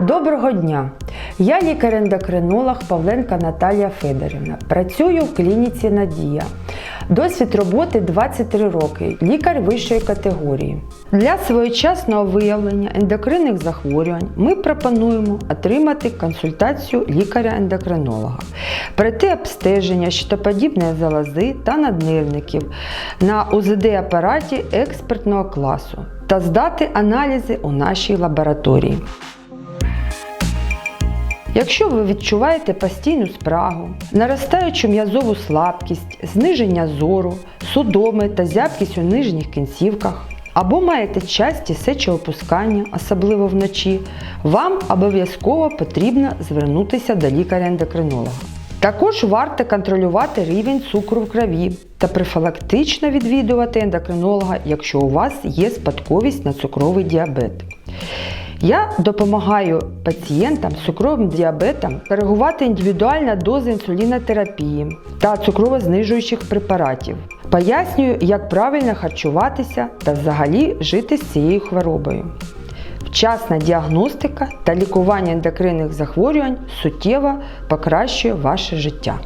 Доброго дня! Я лікар-ендокринолог Павленка Наталія Федорівна. Працюю в клініці Надія. Досвід роботи 23 роки, лікар вищої категорії. Для своєчасного виявлення ендокринних захворювань ми пропонуємо отримати консультацію лікаря-ендокринолога, пройти обстеження щитоподібної залози та наднирників на УЗД-апараті експертного класу та здати аналізи у нашій лабораторії. Якщо ви відчуваєте постійну спрагу, наростаючу м'язову слабкість, зниження зору, судоми та зябкість у нижніх кінцівках, або маєте часті сечоопускання, особливо вночі, вам обов'язково потрібно звернутися до лікаря-ендокринолога. Також варто контролювати рівень цукру в крові та профілактично відвідувати ендокринолога, якщо у вас є спадковість на цукровий діабет. Я допомагаю пацієнтам з цукровим діабетом коригувати індивідуальну дозу інсулінотерапії та цукрово-знижуючих препаратів. Пояснюю, як правильно харчуватися та взагалі жити з цією хворобою. Вчасна діагностика та лікування ендокринних захворювань суттєво покращує ваше життя.